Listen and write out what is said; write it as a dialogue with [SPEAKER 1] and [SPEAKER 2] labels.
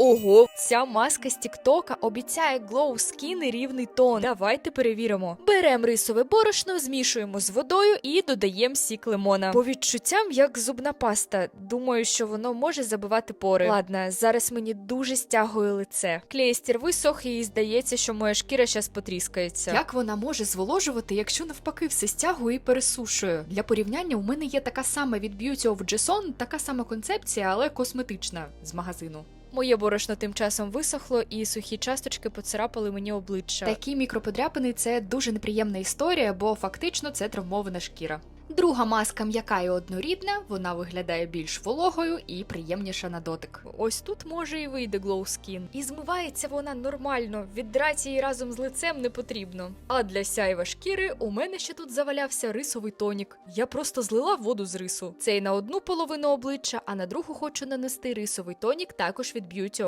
[SPEAKER 1] Ого, ця маска з Тіктока обіцяє Glow Skin рівний тон. Давайте перевіримо. Беремо рисове борошно, змішуємо з водою і додаємо сік лимона. По відчуттям як зубна паста. Думаю, що воно може забивати пори. Ладно, зараз мені дуже стягує лице. Клейстер висох і здається, що моя шкіра щас потріскається.
[SPEAKER 2] Як вона може зволожувати, якщо навпаки все стягує і пересушує? Для порівняння у мене є така сама від Beauty of Jason, така сама концепція, але косметична з магазину.
[SPEAKER 1] Моє борошно тим часом висохло, і сухі часточки поцарапали мені обличчя.
[SPEAKER 2] Такі мікроподряпини це дуже неприємна історія, бо фактично це травмована шкіра. Друга маска м'яка і однорідна, вона виглядає більш вологою і приємніша на дотик.
[SPEAKER 1] Ось тут може і вийде Glow Skin. І змивається вона нормально, віддрати її разом з лицем не потрібно. А для сяєва шкіри у мене ще тут завалявся рисовий тонік. Я просто злила воду з рису. Цей на одну половину обличчя, а на другу хочу нанести рисовий тонік також від Beauty